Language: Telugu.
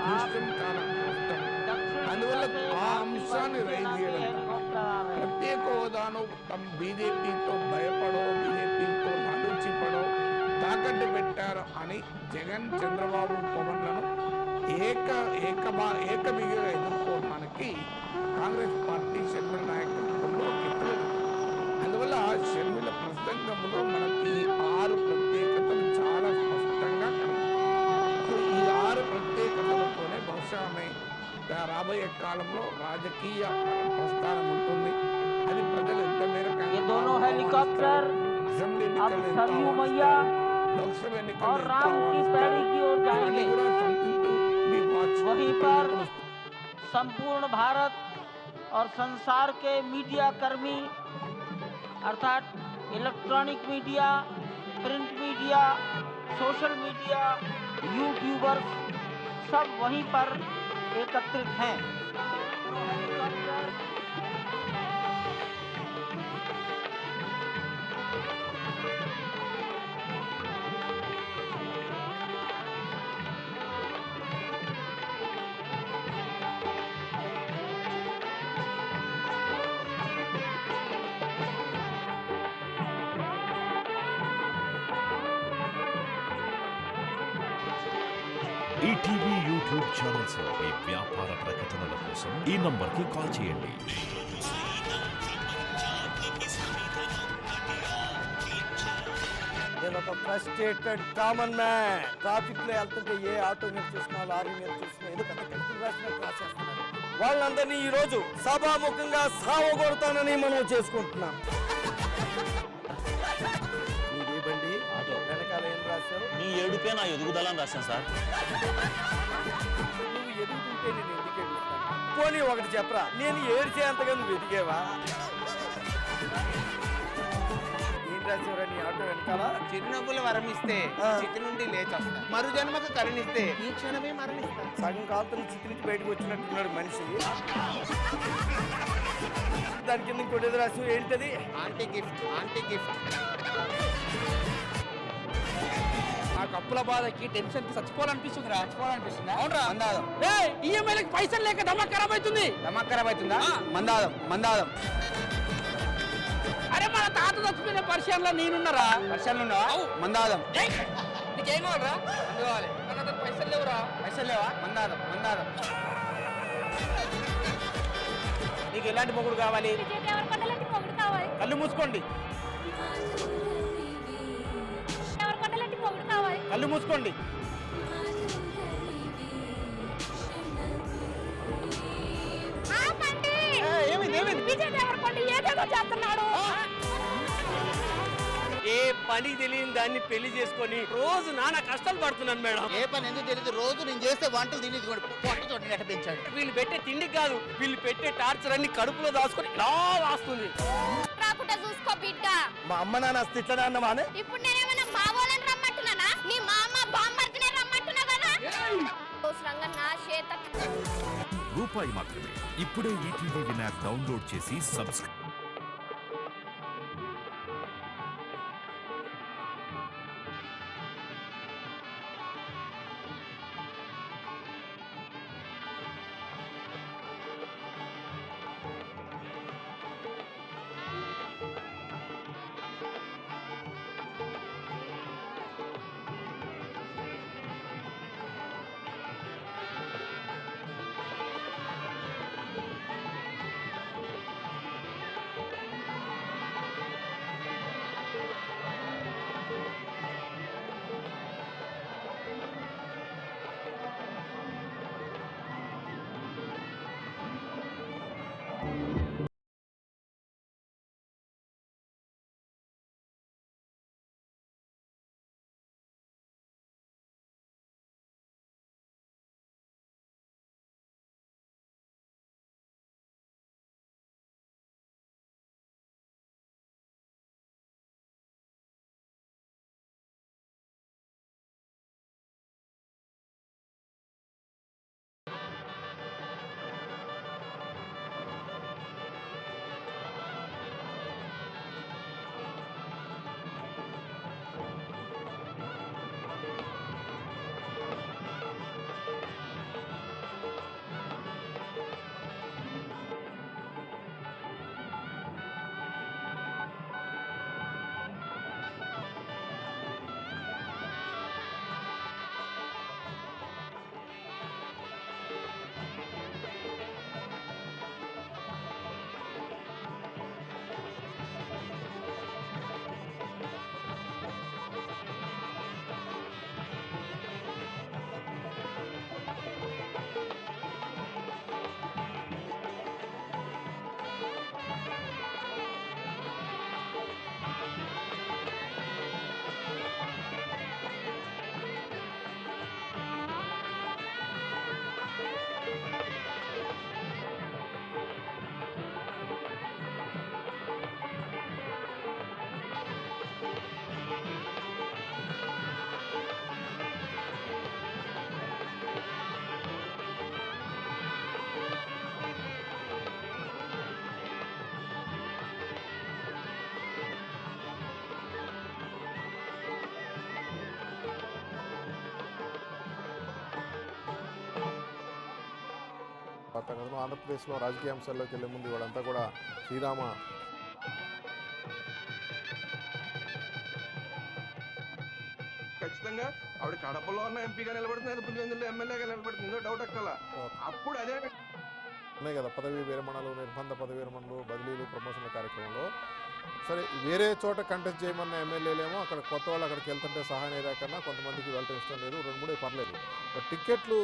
దృశ్యం చాలా కష్టం అందువల్ల ఆ అంశాన్ని రైజ్ చేయడం. ప్రత్యేక హోదాను తమ బీజేపీతో భయపడో బీజేపీతో లాలుచిపడో తాకట్టు పెట్టారు అని జగన్ చంద్రబాబు పవన్లను ఏక ఏకబా ఏకబిగిగా ఎదుర్కోవడానికి కాంగ్రెస్ పార్టీ షర్మిల నాయకత్వంలో అందువల్ల షర్మిల ప్రసంగంలో మనకి కాలంలో రాజకీయ ప్రస్థానం ఉంటుంది అది ప్రజలు ఎంత మేరకు ये दोनों हेलीकॉप्टर అసెంబ్లీ अब ఎన్నికల్లో ఎంత सरयू ఆహ్వానిస్తారు, मैया లోక్సభ ఎన్నికల్లో और ఎంత राम की ఆహ్వానిస్తారు, पैड़ी की ओर ఇవన్నీ जाएंगे కూడా something to be watched. वहीं पर संपूर्ण भारत और संसार के मीडिया कर्मी अर्थात electronic media print media social media YouTubers सब वहीं पर एकत्रित हैं Thank you. ఈటీవీ యూట్యూబ్ ఛానల్స్లో మీ వ్యాపార ప్రకటనల కోసం ఈ నంబర్కి కాల్ చేయండి. నేను ఒక ఫ్రస్ట్రేటెడ్ కామన్ మ్యాన్ ట్రాఫిక్లో వెళ్తుంటే ఏ ఆటో మీద చూసినా లారీ మీద చూసినా ఎందుకంటే పెద్ద రాసిన రాసినట్టు వాళ్ళందరినీ ఈ రోజు సభాముఖంగా సావగొడతానని మనం చేసుకుంటున్నాం. ఏడుపే నా ఎదుగుదల అని రాశాను సార్. నువ్వు ఎదుగుతుంటే నేను ఎందుకు ఎదుగుతాను పోనీ ఒకటి చెప్పరా నేను ఏడ్చే అంతగా నువ్వు ఎదిగేవా? ఏం రాశావురా నీ ఆటో వెనకాల? చిరునవ్వులు వరమిస్తే. చితి నుండి లేచొస్తా. మరు జన్మకు కరుణిస్తే ఈ క్షణమే మరణిస్తా. సగం కాలుతున్న చిక్కి నుంచి బయటకు వచ్చినట్టున్నాడు మనిషి. దాని కింద ఇంకోటి రాసు ఏంటది? ఆంటీ గిఫ్ట్ ఆంటీ గిఫ్ట్ ఆ కప్పుల బాధకి టెన్షన్కి చచ్చిపోవాలనిపిస్తుంది రా. చచ్చిపోవాలనిపిస్తుంది? అవునరా. మందాదం ఈఎంఐలకి పైసలు లేక దమ్మ ఖరాబ్ అవుతుంది దమక్ ఖరాబ్ అవుతుందా మందాదం మందాదం అరే మన తాత చచ్చిపోయిన పరిచయంలో నేనున్నారా? వర్షాలు ఉన్నావా? మందాదం ఏయ్, నీకేం కావాలరా కావాలి మన దగ్గర పైసలు లేవురా. పైసలు లేవా? మందాదం మందాదం నీకు ఎలాంటి మొగుడు కావాలి? ఎవరికొండలాంటి మొగుడు కావాలి. కళ్ళు మూసుకోండి. కళ్ళు మూసుకోండి. ఏ పని తెలియని దాన్ని పెళ్ళి చేసుకొని రోజు నానా కష్టాలు పడుతున్నాను మేడం. ఏ పని ఎందుకు తెలియదు? రోజు నేను చేస్తే వంటలు తిని పొట్ట పెంచాడు. వీళ్ళు పెట్టే తిండి కాదు వీళ్ళు పెట్టే టార్చర్ అన్ని కడుపులో దాచుకొని ఇలా వాస్తుంది. రాకుండా చూసుకో బిడ్డ. మా అమ్మ నాన్న ఇట్లా అన్నమానే ఇప్పుడు నేనేమన్నా అవసరంగా నా చేత రూపాయి మాత్రమే. ఇప్పుడే ఈటీవీ విన్ యాప్ డౌన్లోడ్ చేసి సబ్స్క్రైబ్ మాట్లాడతాం కదా ఆంధ్రప్రదేశ్లో రాజకీయ అంశాల్లోకి వెళ్ళే ముందు వాళ్ళంతా కూడా శ్రీరామ ఖచ్చితంగా ఆవిడ కడపలో ఉన్న ఎంపీగా నిలబడుతుంది పులివెందులో ఎమ్మెల్యేగా నిలబడుతుంది డౌట్ అక్కల అప్పుడు అదే ఉన్నాయి కదా పదవీ విరమణలు నిర్బంధ పదవీ విరమణలు బదిలీలు ప్రమోషన్ల కార్యక్రమంలో. సరే వేరే చోట కంటెస్ట్ చేయమన్న ఎమ్మెల్యేలేమో అక్కడ కొత్త వాళ్ళు అక్కడికి వెళ్తుంటే సహాయం ఏదాకన్నా కొంతమందికి వెళ్ళటం ఇష్టం లేదు రెండు మూడే పర్లేదు. టికెట్లు